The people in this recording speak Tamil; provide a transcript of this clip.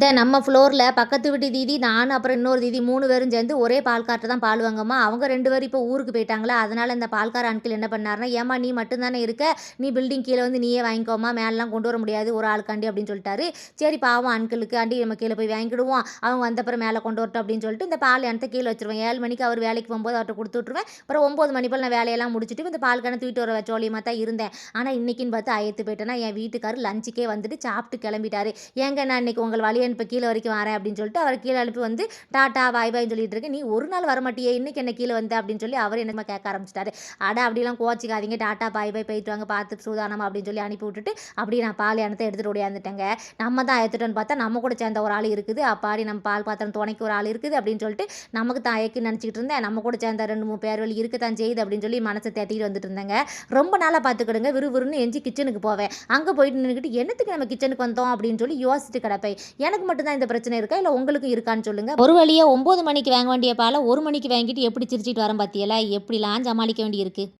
இந்த நம்ம ஃப்ளோரில் பக்கத்து வீட்டு தீதி நான் அப்புறம் இன்னொரு தீதி மூணு பேரும் சேர்ந்து ஒரே பால்கார்ட்ட தான் பால் வாங்கம்மா அவங்க ரெண்டு பேரும் இப்போ ஊருக்கு போயிட்டாங்களா? அதனால் இந்த பால்கார அன்கிள் என்ன பண்ணாருன்னா ஏமா நீ மட்டும்தானே இருக்க? நீ பில்டிங் கீழே வந்து நீயே வாங்கிக்கோமா மேலெலாம் கொண்டு வர முடியாது ஒரு ஆளுக்காண்டி அப்படின்னு சொல்லிட்டாரு. சரி பாவம் அன்கிளுக்கு ஆண்டி நம்ம கீழே போய் வாங்கிடுவோம் அவங்க வந்தப்புறம் மேலே கொண்டு வரட்டும் அப்படின்னு சொல்லிட்டு இந்த பால் எனக்கு கீழே வச்சுருவேன். ஏழு மணிக்கு அவர் வேலைக்கு போகும்போது அவர்கிட்ட கொடுத்து விட்ருவேன் அப்புறம் ஒம்பது மணி போல் நான் வேலையெல்லாம் முடிச்சுட்டு இந்த பால் கணக்கு தூக்கிட்டு வர சோழியமாக தான் இருந்தேன். ஆனால் இன்றைக்கின்னு பார்த்து ஐயத்து போயிட்டேன்னா என் வீட்டுக்காரர் லஞ்சுக்கே வந்துட்டு சாப்பிட்டு கிளம்பிட்டாரு. ஏங்க நான் இன்னைக்கு உங்கள் வழியை வழி இப்போ கீழே வரைக்கும் வரேன் அப்படின்னு சொல்லிட்டு அவர் கீழே அனுப்பி வந்து டாட்டா பாய் பாய்னு சொல்லிட்டு இருக்கு. நீ ஒரு நாள் வரமாட்டியே? இன்னைக்கு என்ன கீழே வந்த? அப்படின்னு சொல்லி அவர் என்னமா கேட்க ஆரம்பிச்சிட்டாரு. அட அப்படிலாம் கோச்சிக்காதீங்க டாட்டா பாய் பாய் போயிட்டு வாங்க. பார்த்து சூதானமா அப்படின்னு சொல்லி அனுப்பி விட்டுட்டு அப்படியே நான் பால் எனத்தை எடுத்துகிட்டு ஓடியாந்துட்டேங்க. நம்ம தான் எடுத்துட்டோன்னு பார்த்தா நம்ம கூட சேர்ந்த ஒரு ஆள் இருக்குது. அப்பாடி நம்ம பால் பாத்திரம் துணைக்கு ஒரு ஆள் இருக்குது அப்படின்னு சொல்லிட்டு நமக்கு தான் ஐக்கு நினச்சிக்கிட்டு இருந்தேன். நம்ம கூட சேர்ந்த ரெண்டு மூணு பேர் வழி இருக்கத்தான் செய்யுது அப்படின்னு சொல்லி மனசை தேத்திட்டு வந்துட்டு இருந்தேங்க. ரொம்ப நாளாக பார்த்துக்கிடுங்க. விறுவிறுன்னு எஞ்சி கிச்சனுக்கு போவேன். அங்கே போயிட்டு நின்றுக்கிட்டு என்னத்துக்கு நம்ம கிச்சனுக்கு வந்தோம்? அப்படின்னு சொல்லி யோசிச்சுட்டு கிடப்பேன். எனக்கு மட்டும்தான் இந்த பிரச்சனை இருக்கா? இல்லை உங்களுக்கும் இருக்கான்னு சொல்லுங்க. ஒரு வழியாக ஒம்பது மணிக்கு வாங்க வேண்டிய பாலை ஒரு மணிக்கு வாங்கிட்டு எப்படி சிரிச்சிட்டு வரேன் பார்த்தியல எப்படிலாம் சமாளிக்க வேண்டியிருக்கு?